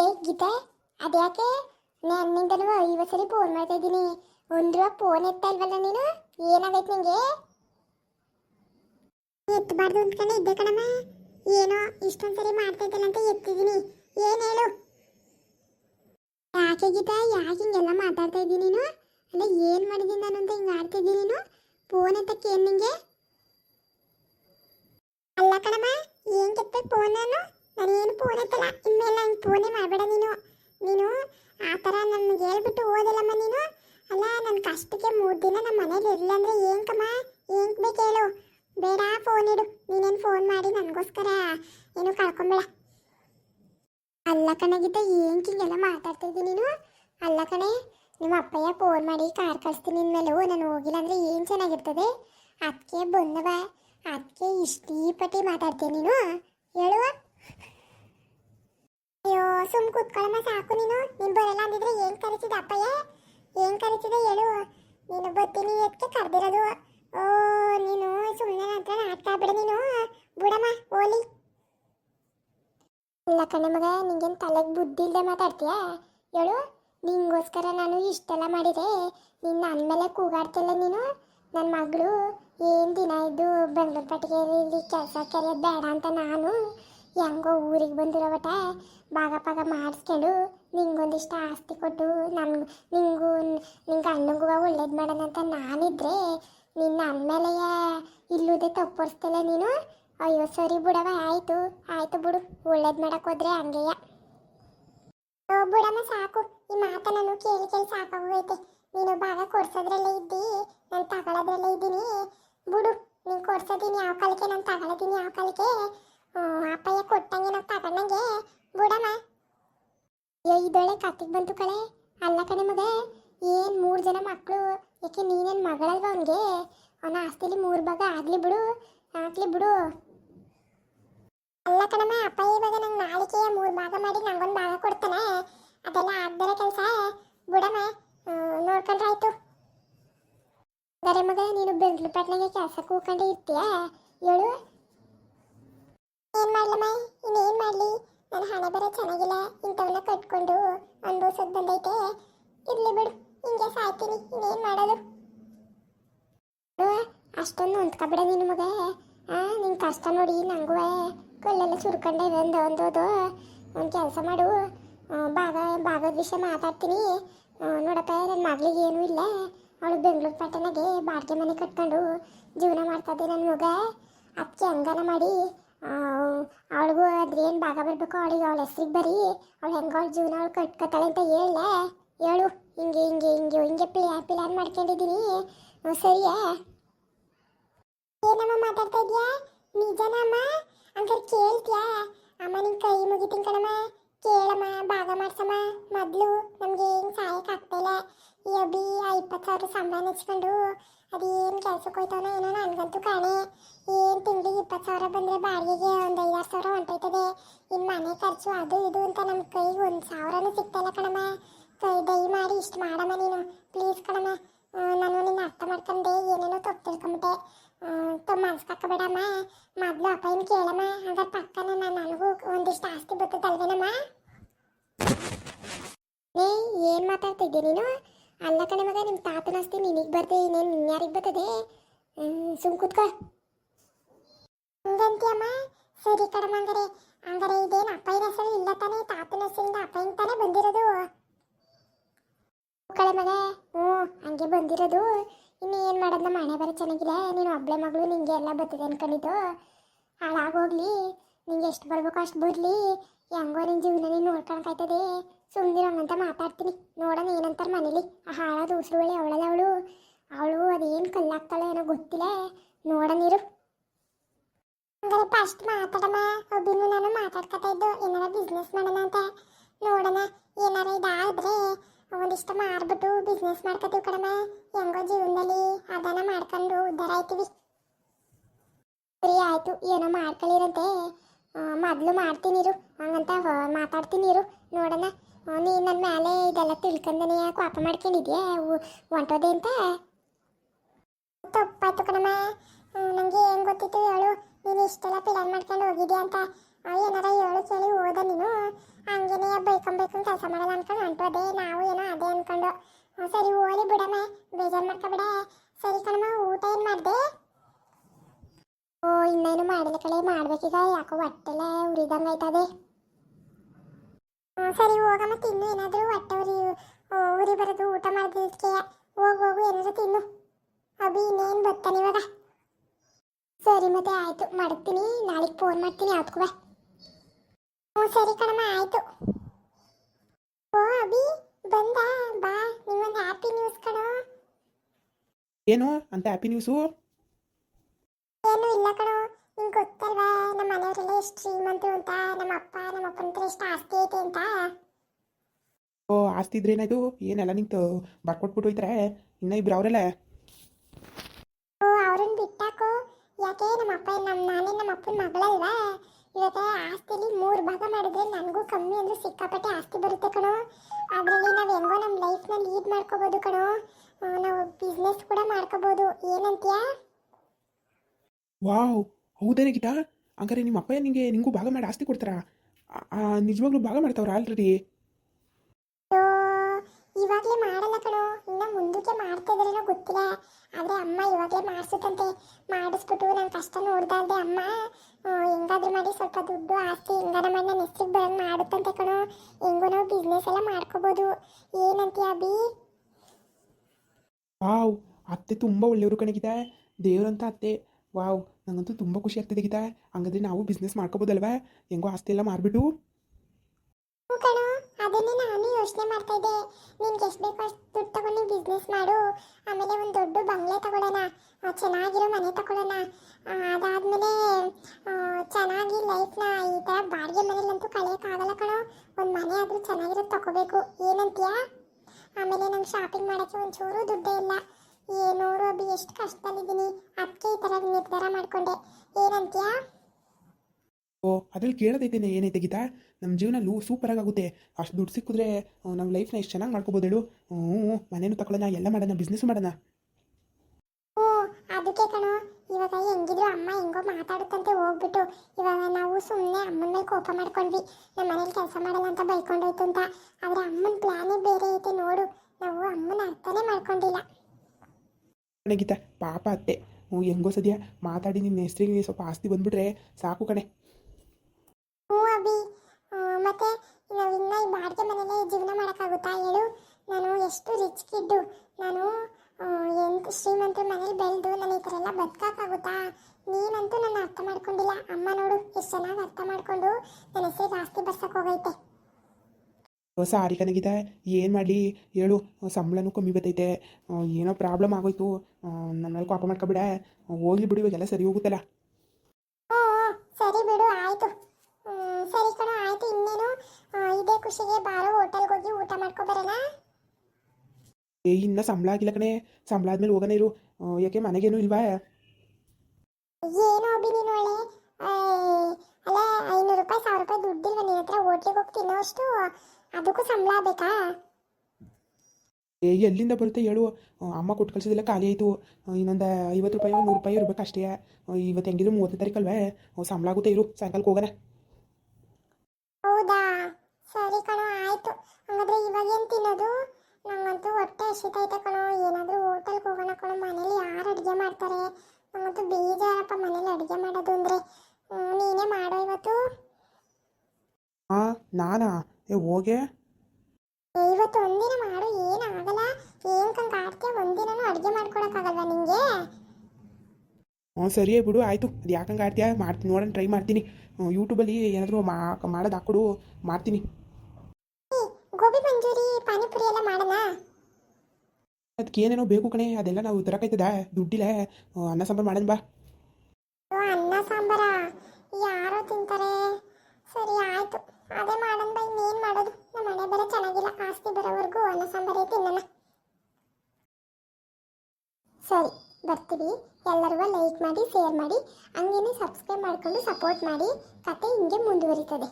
ಏ ಗೀತೆ ಅದ್ಯಾಕೆ ನನ್ನಿಂದನೂ ಐವತ್ತು ಸರಿ ಫೋನ್ ಮಾಡ್ತಾ ಇದ್ದೀನಿ. ಒಂದು ರೂಪ ಫೋನ್ ಎತ್ತಾ ಇಲ್ವಲ್ಲ ನೀನು? ಏನಾಗೈತೆ ನಿಂಗೆ? ಎತ್ತಬಾರ್ದು ಅಂದ್ಕೊಂಡೆ ಇದ್ದೆ ಕಣಮ್ಮ. ಏನೋ ಇಷ್ಟೊಂದು ಸರಿ ಮಾಡ್ತಾ ಇದ್ದಲ್ಲ ಅಂತ ಎತ್ತಿದ್ದೀನಿ. ಏನು ಹೇಳು? ಯಾಕೆ ಗೀತಾ? ಯಾಕೆ ಹಿಂಗೆಲ್ಲ ಮಾತಾಡ್ತಾ ಇದ್ದೀನಿ ನೀನು? ಅಲ್ಲ ಏನು ಮಾಡಿದ್ದೀನಿ ನಾನು ಅಂತ ಹಿಂಗೆ ಆಡ್ತಾ ಇದ್ದೀನಿ ನೀನು? ಫೋನ್ ಎತ್ತಕ್ಕೆ ಏನು ನಿಂಗೆ? ಅಲ್ಲ ಕಣಮ್ಮ ಏನು ಕೆತ್ತ ಫೋನ್ ನಾನು? ನಾನೇನು ಫೋನ್ ಎತ್ತಲ್ಲ ಇನ್ಮೇಲೆ ನಂಗೆ ಮಾಡಬೇಡ ನೀನು. ನೀನು ಆ ಥರ ನನ್ಗೆ ಹೇಳ್ಬಿಟ್ಟು ಓದಲ್ಲಮ್ಮ ನೀನು. ಅಲ್ಲ ನನ್ನ ಕಷ್ಟಕ್ಕೆ ಮೂರು ದಿನ ನಮ್ಮ ಮನೇಲಿ ಇರಲಿಲ್ಲ ಅಂದ್ರೆ ಏನ್ಕಮ್ಮ? ಏನ್ ಬೇಕು ಹೇಳು. ಬೇಡ, ಫೋನ್ ಇಡು. ನೀನೇನು ಫೋನ್ ಮಾಡಿ ನನಗೋಸ್ಕರ ಏನು ಕಳ್ಕೊಂಬೇಡ. ಅಲ್ಲ ಕಣಗಿದ್ದ ಏನ್ ಹಿಂಗೆಲ್ಲ ಮಾತಾಡ್ತಿದ್ದೀನಿ ನೀನು? ಅಲ್ಲ ಕಣೆ, ನಿಮ್ಮ ಅಪ್ಪಯ್ಯ ಫೋನ್ ಮಾಡಿ ಕಾರ್ ಕಳಿಸ್ತೀನಿ ಇನ್ಮೇಲೂ ನಾನು ಹೋಗಿಲ್ಲ ಅಂದ್ರೆ ಏನು ಚೆನ್ನಾಗಿರ್ತದೆ? ಅದಕ್ಕೆ ಬಂದವ. ಅದಕ್ಕೆ ಇಷ್ಟು ಈ ಮಾತಾಡ್ತೀನಿ ನೀನು? ಹೇಳುವ ಅಯ್ಯೋ, ಸುಮ್ ಕೂತ್ಕೊಳ್ಳಮ್ಮ ಸಾಕು ನೀನು. ನೀನು ಬರಲ್ಲ ಅಂದಿದ್ರೆ ಏನು ಕರಿಸಿದ ಅಪ್ಪಯ್ಯ? ಏನು ಕರಿಸಿದೆ ಹೇಳು. ನೀನು ಬರ್ತೀನಿ ಎತ್ಕೆ ಕರ್ದಿರೋದು. ಓ, ನೀನು ಸುಮ್ಮನೆ ಹತ್ರ ನಾಟಕ ಬಿಡ ನೀನು. ಬಿಡಮ್ಮ, ಓಲಿ. ಇಲ್ಲ ಕಣೆ ಮಗ, ನಿಂಗೇನು ತಲೆಗೆ ಬುದ್ಧಿ ಇಲ್ಲದೆ ಮಾತಾಡ್ತೀಯಾ? ಹೇಳು, ನಿಂಗೋಸ್ಕರ ನಾನು ಇಷ್ಟೆಲ್ಲ ಮಾಡಿದೆ. ನಿನ್ನ ಅಂದಮೇಲೆ ಕೂಗಾಡ್ತಿಲ್ಲ ನೀನು. ನನ್ನ ಮಗಳು ಏನು ದಿನ ಇದ್ದು ಬೆಂಗಳೂರು ಪಟ್ಟಿಗೆಯಲ್ಲಿ ಕೆಲಸ ಕರೆಯೋದು ಬೇಡ ಅಂತ ನಾನು. ಹೆಂಗೋ ಊರಿಗೆ ಬಂದಿರೋ ಬಟ ಭಾಗ ಪಾಗ ಮಾಡಿಸ್ಕೊಂಡು ನಿಂಗೊಂದಿಷ್ಟು ಆಸ್ತಿ ಕೊಟ್ಟು ನನ್ಗೆ ನಿಂಗೂ ನಿಂಗೆ ಅಣ್ಣಂಗೂ ಒಳ್ಳೇದು ಮಾಡೋಣ ಅಂತ ನಾನಿದ್ರೆ ನಿನ್ನ ಅಂದಮೇಲೆಯ ಇಲ್ಲುದೇ ತಪ್ಪೋರ್ಸ್ತಿಲ್ಲ ನೀನು? ಅಯ್ಯೋ ಸರಿ ಬಿಡವ ಆಯಿತು ಆಯಿತು ಬಿಡು. ಒಳ್ಳೇದು ಮಾಡಕ್ಕೆ ಹೋದ್ರೆ ಹಂಗೆಯ. ಬಿಡಮ್ಮ ಸಾಕು. ಈ ಮಾತ ನಾನು ಕೇಳಿ ಕೇಳಿ ಸಾಕಾಗೋಗೈತೆ. ನೀನು ಭಾಗ ಕೊಡ್ಸೋದ್ರಲ್ಲೇ ಇದ್ದಿ ನಾನು ತಗೊಳ್ಳೋದ್ರಲ್ಲೇ ಇದ್ದೀನಿ. ಬಿಡು ನೀನು ಕೊಡ್ಸೋದೀನಿ ಯಾವ ಕಾಲಕ್ಕೆ? ನಾನು ತಗೊಳ್ಳೋದೀನಿ ಯಾವ ಕಾಲಕ್ಕೆ? ಹ್ಮ್, ಅಪ್ಪಯ್ಯ ಕೊಟ್ಟಂಗೆ ನಾವು ತಗೊಂಡಂಗೆ. ಬಿಡಮ್ಮ. ಅಯ್ಯೋ ಇದೊಳ್ಳೆ ಕತ್ತಿಗೆ ಬಂತು ಕಳೆ ಅಲ್ಲ ಕಣೆ ಮಗ, ಏನು ಮೂರು ಜನ ಮಕ್ಕಳು ಯಾಕೆ ನೀನೇನು ಮಗಳಲ್ವ ಅವನಿಗೆ? ಅವನ ಆಸ್ತಿಲಿ ಮೂರು ಭಾಗ ಆಗಲಿ ಬಿಡು ಆಗಲಿ ಬಿಡು. ಅಲ್ಲ ಕಣಮ್ಮ ಅಪ್ಪ ಇವಾಗ ನಂಗೆ ನಾಳಿಕೆಯ ಮೂರು ಭಾಗ ಮಾಡಿ ನಂಗೊಂದು ಭಾಗ ಕೊಡ್ತಾನೆ. ಅದೆಲ್ಲ ಆಗ್ದರೆ ಕೆಲಸ. ಬಿಡಮ್ಮ ನೋಡ್ಕೊಂಡ್ರಾಯ್ತು ಬರೇ ಮಗ, ನೀನು ಬೆಂಗಳೂರು ಪಟ್ನಾಗೆ ಕೆಲಸಕ್ಕೆ ಹೋಗ್ಕೊಂಡೆ ಇರ್ತೀಯ? ಹೇಳು ಏನು ಮಾಡ್ಲಮ್ಮ ಇನ್ನೇನು ಮಾಡಲಿ ನನ್ನ ಹಣೆ ಚೆನ್ನಾಗಿಲ್ಲ ಇಂಥವನ್ನ ಕಟ್ಕೊಂಡು ಅನುಭವಿಸೋದು ಬಂದೈತೆ. ಇರ್ಲಿ ಬಿಡು, ಹಿಂಗೆ ಸಾಯ್ತೀನಿ, ಇನ್ನೇನು ಮಾಡೋದು? ಅಷ್ಟೊಂದು ಹೊಂದ್ಕೊಬಿಡ ನಿನ್ನ ಮಗ. ಆ, ನಿನ್ ಕಷ್ಟ ನೋಡಿ ನಂಗೂ ಕಲ್ಲೆಲ್ಲ ಸುರ್ಕೊಂಡೆ ಒಂದು ಒಂದೋದು ಒಂದು ಕೆಲಸ ಮಾಡು. ಭಾಗ, ಭಾಗದ ವಿಷಯ ಮಾತಾಡ್ತೀನಿ. ನೋಡಪ್ಪ ನನ್ನ ಮಗಳಿಗೆ ಏನೂ ಇಲ್ಲ. ಅವಳು ಬೆಂಗಳೂರು ಪಟ್ಟಣಗೆ ಬಾಡಿಗೆ ಮನೆ ಕಟ್ಕೊಂಡು ಜೀವನ ಮಾಡ್ತದೆ ನನ್ನ ಮಗ. ಅದಕ್ಕೆ ಹಂಗನ ಮಾಡಿ ಅವಳಿಗೂ ಅದ್ರೇನು ಭಾಗ ಬರಬೇಕು? ಅವಳಿಗೆ ಅವಳ ಹೆಸ್ರಿಗೆ ಬರೀ ಅವಳು ಹೆಂಗೆ ಅವಳ ಜೀವನ ಅವಳು ಕಟ್ಕೊತಾಳೆ ಅಂತ ಹೇಳ ಹೇಳು, ಹಿಂಗೆ ಹಿಂಗೆ ಹಿಂಗೆ ಹಿಂಗೆ ಪ್ಲಾನ್ ಪ್ಲ್ಯಾನ್ ಮಾಡ್ಕೊಂಡಿದ್ದೀನಿ ಸರಿಯಾ? ಏನಮ್ಮ ಮಾತಾಡ್ತಾ ಇದೀಯಾ? ನಿಜನಮ್ಮ? ಹಂಗಾರೆ ಕೇಳ್ತೀಯಾ? ಅಮ್ಮ ನಿನ್ ಕೈ ಮುಗಿತೀನಿ ಕಣಮ್ಮ. ಕೇಳಮ್ಮ, ಭಾಗ ಮಾಡ್ಸಮ್ಮ. ಮೊದಲು ನಮಗೆ ಏನು ಸಹಾಯಕ್ಕೆ ಆಗ್ತಾಯಿಲ್ಲ ಈ ಅಬ್ಬಿ ಆ ಇಪ್ಪತ್ತು ಸಾವಿರ ಸಂಬಳ ನೆಚ್ಕೊಂಡು ಅದೇನು ಕೆಲ್ಸಕ್ಕೆ ಹೋಯ್ತಾವನ ಏನೋ ನನಗಂತೂ ಕಾಣೆ. ಏನು ತಿಂಗಳಿಗೆ ಇಪ್ಪತ್ತು ಸಾವಿರ ಬಂದರೆ ಬಾಡಿಗೆಗೆ ಒಂದು ಐದಾರು ಸಾವಿರ ಹೊಂಟೋಯ್ತದೆ. ಇನ್ನು ಮನೆ ಖರ್ಚು ಅದು ಇದು ಅಂತ ನಮ್ಮ ಕೈಗೆ ಒಂದು ಸಾವಿರನೂ ಸಿಗ್ತಾಯಿಲ್ಲ ಕಣಮ್ಮ. ಕೈ ದಯಮಾಡಿ ಇಷ್ಟು ಮಾಡಮ್ಮ ನೀನು. ಪ್ಲೀಸ್ ಕಣಮ್ಮ ನಾನು ನಿನ್ನ ಅರ್ಥ ಮಾಡ್ಕೊಂಡೆ, ಏನೇನೋ ತಪ್ಪು ತಿಳ್ಕೊಂಬಿಟ್ಟೆ. ತುಂಬ ಮನ್ಸ್ಕಾಕಬೇಡಮ್ಮ ಮೊದಲು ಅಪ್ಪನ ಕೇಳಮ್ಮ? ಹಾಗಾದ್ರೆ ಪಕ್ಕನ ನಾನು ನನಗೂ ಒಂದಿಷ್ಟು ಆಸ್ತಿ ಬರ್ತದಲ್ವೇನಮ್ಮ ಏ ಏನು ಮಾತಾಡ್ತಿದ್ದೆ ನೀನು? ಅಲ್ಲ ಕಣೆ ಮಗ ನಿಮ್ಮ ತಾತನ ಆಸ್ತಿ ನಿನಗೆ ಬರ್ದೆ ಇನ್ನೇನು ಯಾರಿಗೆ ಬರ್ತದೆ? ಸುಮ್ ಕೂತ್ಕೋ. ಹಂಗಂತೀಯಮ್ಮ ಸರಿ ಕಡಮ ಹಂಗಾರೆ ಹಂಗಾರೆ ಇದೇನು ಅಪ್ಪಯ್ಯನ ಹೆಸರು ಇಲ್ಲ ತಾನೇ ತಾತನ ಹೆಸರಿಂದ ಅಪ್ಪಯ್ಯನ ತಾನೇ ಬಂದಿರೋದು? ಕಳೆ ಮಗ ಹ್ಞೂ ಹಂಗೆ ಬಂದಿರೋದು. ಇನ್ನು ಏನು ಮಾಡೋದು ನಮ್ಮ ಹಣೆ ಬರೋ ಚೆನ್ನಾಗಿಲ್ಲ. ನೀನು ಒಬ್ಬಳೆ ಮಗಳು ನಿಂಗೆ ಎಲ್ಲ ಬರ್ತದೆ ಅನ್ಕೊಂಡಿದ್ದು. ಹಾಳಾಗೋಗ್ಲಿ ನಿಂಗೆ ಎಷ್ಟು ಬರ್ಬೇಕು ಅಷ್ಟು ಬರಲಿ. ಹೆಂಗೋ ನಿನ್ನ ಜೀವನ ನೀನು ನೋಡ್ಕೊಳಕಾಯ್ತದೆ. ಸುಮ್ಮನೆ ಹಂಗಂತ ಮಾತಾಡ್ತೀನಿ. ನೋಡೋಣ ಏನಂತಾರೆ ಮನೇಲಿ. ಆ ಹಾಳಾದ ಉಸಿರು ಒಳ್ಳೆ ಅವಳಲ್ಲ ಅವಳು. ಅವಳು ಅದೇನು ಕಲ್ಲಾಗ್ತಾಳೆ ಏನೋ ಗೊತ್ತಿಲ್ಲ. ನೋಡೋಣಿರು ಹಂಗಾರೆ ಫಸ್ಟ್ ಮಾತಾಡಮ್ಮ. ಒಬ್ಬಿನ್ನು ನಾನು ಮಾತಾಡ್ಕೊತಾ ಇದ್ದು, ಏನಾರ ಬಿಸ್ನೆಸ್ ಮಾಡೋಣ ಅಂತ. ನೋಡೋಣ, ಏನಾರ ಇದಾದ್ರೆ ಒಂದಿಷ್ಟು ಮಾರ್ಬಿಟ್ಟು ಬಿಸ್ನೆಸ್ ಮಾಡ್ಕೊತೀವಿ ಕಡಮ ಹೆಂಗೋ ಜೀವನದಲ್ಲಿ ಅದನ್ನ ಮಾಡ್ಕೊಂಡು ಉದ್ಧಾರ ಆಯ್ತೀವಿ. ಸರಿ, ಆಯ್ತು. ಏನೋ ಮಾಡ್ಕೊಳ್ಳಿರಂತೆ ಮೊದಲು ಮಾಡ್ತೀನಿರು ಹಂಗಂತ ಮಾತಾಡ್ತೀನಿರು ನೋಡೋಣ. ನೀ ನನ್ನ ಮೇಲೆ ಇದೆಲ್ಲ ತಿಳ್ಕೊಂಡನೆ ಕೋಪ ಮಾಡ್ಕೊಂಡಿದ್ಯಾ? ಹೊಂಟೋದೆ ಅಂತ? ತಪ್ಪಾಯ್ತು ಕಣಮ್ಮ. ನನಗೆ ಏನು ಗೊತ್ತಿತ್ತು ಹೇಳು. ನೀನು ಇಷ್ಟೆಲ್ಲ ಪ್ಲಾನ್ ಮಾಡ್ಕೊಂಡು ಹೋಗಿದ್ಯಾ ಅಂತ. ಏನಾರ ಹೇಳು ಕೇಳಿ ಹೋದ ನೀನು. ಹಂಗೇನೆ ಬೈಕೊಂಬೈಕೊಂಡು ಕೆಲಸ ಮಾಡೋದು ಅನ್ಕೊಂಡು ಹೊಂಟೋದೆ. ನಾವು ಏನೋ ಅದೇ ಅನ್ಕೊಂಡು. ಸರಿ ಹೋಲಿ ಬಿಡಮ್ಮ. ಬೇಜಾರು ಮಾಡ್ಕೊಬೇಡ. ಸರಿ ಕಣಮ್ಮ, ಊಟ ಏನು ಮಾಡಿದೆ? ಓ, ಇನ್ನೇನು ಮಾಡಿದ ಕಡೆ ಮಾಡ್ಬೇಕೀಗ. ಯಾಕೋ ಹೊಟ್ಟೆಲ್ಲ ಉರಿದಂಗ ಆಯ್ತದೆ. ಸರಿ ಸರಿ ಮತ್ತೆ ಇನ್ನು ಏನಾದರೂ ಹೊಟ್ಟೆ ಉರಿ ಉರಿ ಬರೋದು ಊಟ ಮಾಡಿದಕ್ಕೆ ಹೋಗು ಹೋಗು, ಏನಾದರೂ ತಿನ್ನು. ಅಭಿ, ಇನ್ನೇನು ಬರ್ತಾನೆ ಇವಾಗ? ಸರಿ, ಮತ್ತೆ ಆಯಿತು. ಮಾಡ್ತೀನಿ. ನಾಳೆಗೆ ಫೋನ್ ಮಾಡ್ತೀನಿ ಯಾವ್ದಕ್ಕೂ ಹ್ಞೂ ಸರಿ ಕಣಮ್ಮ, ಆಯಿತು. ಓ, ಅಭಿ, ಬಂದ? ಬಾ. ನಿಮ್ಮೊಂದು ಹ್ಯಾಪಿ ನ್ಯೂಸ್ ಕಣೋ. ಏನು? ಅಂತ ಹ್ಯಾಪಿ ನ್ಯೂಸು ಏನು ಇಲ್ಲ ಕಣೋ. ನಿಂಗೆ ಗೊತ್ತಲ್ವಾ? ನಮ್ಮ ಮನೆಯವರೆಲ್ಲ ಎಷ್ಟು ಶ್ರೀಮಂತರು ಅಂತ ನಮ್ಮ ಅಪ್ಪ ನಮ್ಮ ಅಪ್ಪನ ಹತ್ರ ಎಷ್ಟು ಆಸ್ತಿ ಐತೆ ಅಂತ? ಓ ಆಸ್ತಿ ಇದ್ರೆ ಏನಾಯ್ತು? ಏನೆಲ್ಲ ನಿಂತು ಬರ್ಕೊಟ್ಬಿಟ್ಟು ಹೋಯ್ತಾರೆ? ಇನ್ನ ಇಬ್ರು ಅವರಲ್ಲ? ಓ ಅವ್ರನ್ನ ಬಿಟ್ಟಾಕು. ಯಾಕೆ? ನಮ್ಮ ಅಪ್ಪ ನಮ್ಮ ನಾನೇ ನಮ್ಮ ಅಪ್ಪನ ಮಗಳಲ್ವಾ? ಇವತ್ತೆ ಆಸ್ತಿಲಿ ಮೂರು ಭಾಗ ಮಾಡಿದ್ರೆ ನನಗೂ ಕಮ್ಮಿ ಅಂದ್ರೆ ಸಿಕ್ಕಾಪಟ್ಟೆ ಆಸ್ತಿ ಬರುತ್ತೆ ಕಣೋ. ಅದರಲ್ಲಿ ನಾವು ಹೆಂಗೋ ನಮ್ಮ ಲೈಫ್ನ ಲೀಡ್ ಮಾಡ್ಕೋಬೋದು ಕಣೋ. ನಾವು ಬಿಸ್ನೆಸ್ ಕೂಡ ಮಾಡ್ಕೋಬೋದು. ಏನಂತೀಯಾ? ವಾವ್ ಹೌದೇನೆ ಗೀತಾ? ಹಂಗಾರೆ ನಿಮ್ಮ ಅಪ್ಪ ನಿಂಗೆ ನಿಂಗೂ ಭಾಗ ಮಾಡಿ ಆಸ್ತಿ ಕೊಡ್ತಾರಾ? ನಿಜವಾಗ್ಲೂ ಭಾಗ ಮಾಡ್ತಾವ್ರ ಆಲ್ರೆಡಿ ಇವಾಗ್ಲೇ ಮಾಡಲ್ಲ ಕಣೋ. ಇನ್ನ ಮುಂದಕ್ಕೆ ಮಾಡ್ತಾ ಇದ್ರೇನೋ ಗೊತ್ತಿಲ್ಲ. ಆದ್ರೆ ಅಮ್ಮ ಇವಾಗ್ಲೇ ಮಾಡಿಸುತ್ತಂತೆ. ಮಾಡಿಸ್ಬಿಟ್ಟು ನನ್ನ ಕಷ್ಟ ನೋಡ್ದಾಲ್ದೆ ಅಮ್ಮ. ಹೆಂಗಾದ್ರೂ ಮಾಡಿ ಸ್ವಲ್ಪ ದುಡ್ಡು ಆಸ್ತಿ ಹೆಂಗಾರ ಮಾಡಿ ನನ್ನ ಹೆಸ್ರಿಗೆ ಬರಂಗ್ ಮಾಡುತ್ತಂತೆ ಕಣೋ. ಹೆಂಗೋ ನಾವು ಬಿಸ್ನೆಸ್ ಎಲ್ಲ ಮಾಡ್ಕೋಬೋದು. ಏನಂತೀಯ ಅಭಿ? ವಾವ್ ಅತ್ತೆ ತುಂಬ ಒಳ್ಳೆಯವರು ಕಣಗಿದೆ ದೇವ್ರಂತ ಅತ್ತೆ. ವಾವ್ ನನಗಂತೂ ತುಂಬ ಖುಷಿ ಆಗ್ತಿದೆ ಗೀತಾ. ಹಂಗಾದ್ರೆ ನಾವು ಬಿಸ್ನೆಸ್ ಮಾಡ್ಕೋಬೋದಲ್ವಾ? ಹೆಂಗೋ ಆಸ್ತಿ ಎಲ್ಲ ಮಾರ್ಬಿಟ್ಟು. ಕಣೋ ನಾನು ಯೋಚನೆ ಮಾಡ್ತಾ ಎಷ್ಟು ತಗೊಂಡು ಮಾಡು. ಆಮೇಲೆ ಒಂದು ದೊಡ್ಡ ತಗೊಳ್ಳೋಣ ಚೆನ್ನಾಗಿರೋ ಮನೆ ತಗೊಳ್ಳೋಣ ಚೆನ್ನಾಗಿ ಈ ಕಣೋ. ಒಂದು ಮನೆ ಏನಂತೀಯಾ? ಆಮೇಲೆ ನಂಗೆ ಶಾಪಿಂಗ್ ಮಾಡೋಕ್ಕೆ ಒಂಚೂರು ದುಡ್ಡೇ ಇಲ್ಲ. ಏನೋರು ಅಭಿ ಎಷ್ಟು ಕಷ್ಟದಲ್ಲಿದ್ದೀನಿ. ಅದಕ್ಕೆ ಈ ಥರ ನಿರ್ಧಾರ ಮಾಡಿಕೊಂಡೆ. ಏನಂತೀಯಾ? ಓ ಅದ್ರಲ್ಲಿ ಕೇಳೋದೈತೇನೆ ಏನೈತೆ ಗೀತಾ? ನಮ್ಮ ಜೀವನ ಲೂ ಸೂಪರಾಗಿ ಆಗುತ್ತೆ ಅಷ್ಟು ದುಡ್ಡು ಸಿಕ್ಕಿದ್ರೆ ನಮ್ಮ ಲೈಫ್ನ ಎಷ್ಟು ಚೆನ್ನಾಗಿ ಮಾಡ್ಕೋಬೋದು ಹೇಳು. ಹ್ಞೂ ಮನೇನು ತಗೊಳ್ಳೋಣ ಎಲ್ಲ ಮಾಡೋಣ ಬಿಸ್ನೆಸ್ ಮಾಡೋಣ. ಓ ಅದಕ್ಕೆ ಕಣೋ ಇವಾಗ ಹೆಂಗಿದ್ರು ಅಮ್ಮ ಹೆಂಗೋ ಮಾತಾಡುತ್ತಂತೆ ಹೋಗ್ಬಿಟ್ಟು. ಇವಾಗ ನಾವು ಸುಮ್ಮನೆ ಅಮ್ಮನ ಮೇಲೆ ಕೋಪ ಮಾಡ್ಕೊಂಡ್ವಿ. ನಮ್ಮ ಮನೇಲಿ ಕೆಲಸ ಮಾಡಲ್ಲ ಅಂತ ಬೈಕೊಂಡೋಯ್ತು ಅಂತ. ಆದ್ರೆ ಅಮ್ಮನ ಪ್ಲಾನೇ ಬೇರೆ ಐತೆ ನೋಡು. ನಾವು ಅಮ್ಮನ ಅರ್ಥನೇ ಮಾಡ್ಕೊಂಡಿಲ್ಲ. ಕಣೆ ಪಾಪ ಅತ್ತೆ. ಹ್ಞೂ, ಹೆಂಗೋ ಸದ್ಯ ಮಾತಾಡಿ ನಿನ್ನ ಹೆಸ್ರಿಗೆ ಸ್ವಲ್ಪ ಆಸ್ತಿ ಬಂದ್ಬಿಟ್ರೆ ಸಾಕು ಕಣೆ. ಹ್ಞೂ ಅಭಿ. ಮತ್ತೆ ನಾವು ಇನ್ನ ಈ ಬಾಡಿಗೆ ಮನೇಲೆ ಜೀವನ ಮಾಡೋಕ್ಕಾಗುತ್ತಾ ಹೇಳು? ನಾನು ಎಷ್ಟು ರಿಚ್ ಕಿಡ್ಡು ನಾನು ಎಂತ ಶ್ರೀಮಂತರ ಮನೇಲಿ ಬೆಳೆದು ನಾನು ಈ ಥರ ಎಲ್ಲ ಬದುಕೋಕ್ಕಾಗುತ್ತಾ ನೀನಂತೂ ನನ್ನ ಅರ್ಥ ಮಾಡ್ಕೊಂಡಿಲ್ಲ. ಅಮ್ಮ ನೋಡು, ಎಷ್ಟು ಚೆನ್ನಾಗಿ ಅರ್ಥ ಮಾಡ್ಕೊಂಡು ನನ್ನ ಹೆಸರಿಗೆ ಆಸ್ತಿ ಬರ್ಸಕ್ಕೆ ಹೋಗೈತೆ. ಓ, ಸಾರಿ ಕಣೆ ಗೀತಾ ಏನು ಮಾಡಲಿ? ಹೇಳು. ಸಂಬಳನೂ ಕಮ್ಮಿ ಬರ್ತೈತೆ. ಏನೋ ಪ್ರಾಬ್ಲಮ್ ಆಗೋಯ್ತು. ನನ್ನ ಮೇಲೆ ಕೋಪ ಮಾಡ್ಕೊಬಿಡ ಹೋಗ್ಲಿ ಬಿಡು ಇವಾಗೆಲ್ಲ ಸರಿ ಹೋಗುತ್ತಲ್ಲ. ಸರಿ ಬಿಡು ಆಯಿತು. ಸರಿ ಕಣ ಆಯಿತು. ಇನ್ನೇನು? ಇದೇ ಖುಷಿಗೆ ಬಾರೋ ಹೋಟೆಲ್ಗೆ ಹೋಗಿ ಊಟ ಮಾಡ್ಕೊ ಬರೋಣ? ಏ ಇನ್ನೂ ಸಂಬಳ ಆಗಿಲ್ಲ ಕಣೆ. ಸಂಬಳ ಆದ್ಮೇಲೆ ಹೋಗೋಣ ಇರು. ಯಾಕೆ ಮನೆಗೇನು ಇಲ್ವಾ? ಏನೋ ಅಭಿ ನೀನು ಒಳ್ಳೆ. ಅಲ್ಲ ಐನೂರು ರೂಪಾಯಿ ಸಾವಿರ ರೂಪಾಯಿ ದುಡ್ಡಿಲ್ವ? ನಿನ್ನ ಹತ್ರ ಹೋಟ್ಲಿಗೆ ಹೋಗಿ ತಿನ್ನೋಷ್ಟು ಅದಕ್ಕೂ ಸಂಬಳ ಬೇಕಾ? ಏ ಎಲ್ಲಿಂದ ಬರುತ್ತೆ ಹೇಳು. ಅಮ್ಮ ಕೊಟ್ಟು ಕಳ್ಸಿದಿಲ್ಲ ಖಾಲಿ ಆಯಿತು. ಇನ್ನೊಂದು ಐವತ್ತು ರೂಪಾಯಿ ನೂರು ರೂಪಾಯಿ ಇರಬೇಕು ಅಷ್ಟೇ. ಇವತ್ತು ಹೆಂಗಿದ್ರು ಮೂವತ್ತನೇ ತಾರೀಕಲ್ವೇ? ಸಂಬಳ ಆಗುತ್ತೆ ಇರು ಸಾಯಂಕಾಲಕ್ಕೆ ಹೋಗೋಣ. ಹೌದಾ? ಸರಿ ಕಣೋ ಆಯಿತು. ಹಂಗಾದ್ರೆ ಇವಾಗ ಏನು ತಿನ್ನೋದು? ನಂಗಂತೂ ಹೊಟ್ಟೆ ಹಸಿತೈತೆ ಕಣೋ. ಏನಾದರೂ ಹೋಟೆಲ್ಗೆ ಹೋಗೋಣ ಕಣೋ. ಮನೇಲಿ ಯಾರು ಅಡುಗೆ ಮಾಡ್ತಾರೆ? ನಂಗಂತೂ ಬೇಜಾರಪ್ಪ ಮನೇಲಿ ಅಡುಗೆ ಮಾಡೋದು ಅಂದರೆ. ನೀನೇ ಮಾಡೋ ಇವತ್ತು? ಹಾಂ ನಾನಾ? ಏ ಹೋಗೆ. ಏ, ಇವತ್ತು ಒಂದಿನ ಮಾಡು ಏನಾಗಲ್ಲ ಏನ್ ಕಂಗ್ ಆಡ್ತೀಯ? ಒಂದಿನನೂ ಅಡುಗೆ ಮಾಡ್ಕೊಡಕ್ಕಾಗಲ್ವಾ ನಿಂಗೆ? ಹ್ಞೂ ಸರಿ ಬಿಡು ಆಯಿತು. ಅದು ಯಾಕಂಗೆ ಆಡ್ತೀಯ? ಮಾಡ್ತೀನಿ ನೋಡೋಣ ಟ್ರೈ ಮಾಡ್ತೀನಿ. ಯೂಟ್ಯೂಬಲ್ಲಿ ಏನಾದರೂ ಮಾ ಮಾಡೋದು ಹಾಕ್ಕೊಡು ಮಾಡ್ತೀನಿ. ಏ, ಗೋಬಿ ಮಂಜೂರಿ ಪಾನಿಪುರಿ ಎಲ್ಲ ಮಾಡೋಣ ಅದಕ್ಕೆ ಏನೇನೋ ಬೇಕು ಕಣೆ ಅದೆಲ್ಲ ನಾವು ತರಕೈತದ ದುಡ್ಡಿಲ್ಲ. ಆ, ಅನ್ನ ಸಾಂಬಾರು ಮಾಡೋಣ ಬಾ. ಓ, ಅನ್ನ ಸಾಂಬಾರ? ಯಾರೋ ತಿಂತಾರೆ. ಸರಿ, ಆಯ್ತು. ಅದೇ ಮಾಡೋಣ ಬೈ. ಇನ್ನೇನ್ ಮಾಡೋದು. ನಮ್ಮ ಮನೆ ಬೇರೆ ಚೆನ್ನಾಗಿಲ್ಲ. ಆಸ್ತಿ ಬರೋವರೆಗೂ ಅನ್ನ ಸಾಂಬಾರೇ ತಿನ್ನೋಣ ಸರಿ, ಬರ್ತೀವಿ. ಎಲ್ಲರಿಗೂ ಲೈಕ್ ಮಾಡಿ ಶೇರ್ ಮಾಡಿ. ಹಂಗೇನೆ ಸಬ್ಸ್ಕ್ರೈಬ್ ಮಾಡ್ಕೊಂಡು ಸಪೋರ್ಟ್ ಮಾಡಿ. ಕತೆ ಹಿಂಗೆ ಮುಂದುವರಿತದೆ.